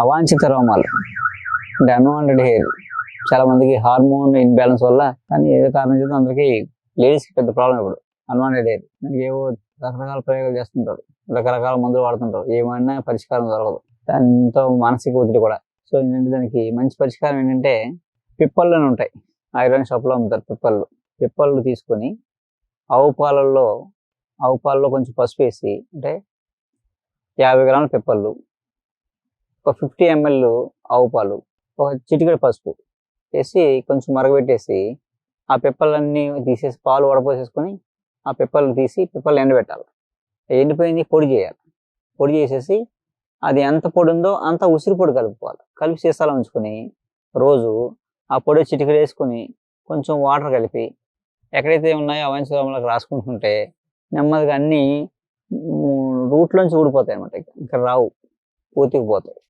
అవాంఛిత రోమాలు. అంటే అన్వాంటెడ్ హెయిర్. చాలా మందికి హార్మోన్ ఇన్బ్యాలెన్స్ వల్ల కానీ ఏదో కారణం చేత అందరికీ లేడీస్కి పెద్ద ప్రాబ్లం ఇప్పుడు. Unwanted hair. దానికి ఏవో రకరకాల ప్రయోగాలు చేస్తుంటారు. రకరకాల మందులు వాడుతుంటారు. ఏమైనా పరిష్కారం దొరకదు. దాంతో మానసిక ఒత్తిడి కూడా. సో ఏంటంటే దానికి మంచి పరిష్కారం ఏంటంటే పిప్పళ్ళని ఉంటాయి. ఐరన్ షాప్లో అమ్ముతారు పిప్పళ్ళు. పిప్పళ్ళు తీసుకొని ఆవు పాలల్లో ఆవు పాలలో కొంచెం పసుపు వేసి అంటే యాభై గ్రాముల పిప్పళ్ళు ఒక ఫిఫ్టీ ఎంఎల్ ఆవు పాలు ఒక చిటికెడు పసుపు వేసి కొంచెం మరగబెట్టేసి ఆ పిప్పలన్నీ తీసేసి పాలు వడపోసేసుకొని ఆ పిప్పలు తీసి పిప్పలు ఎండబెట్టాలి. ఎండిపోయింది పొడి చేయాలి. పొడి చేసేసి అది ఎంత పొడి ఉందో అంత ఉసిరి పొడి కలుపుకోవాలి. కలిపి సీసాలో ఉంచుకొని రోజు ఆ పొడి చిటికెడు వేసుకొని కొంచెం వాటర్ కలిపి ఎక్కడైతే ఉన్నాయో అవన్నీ అవంశంలోకి రాసుకుంటుంటే నెమ్మదిగా అన్నీ రూట్లోంచి ఊడిపోతాయి అనమాట ఇంకా రావు పూర్తికి పోతాయి.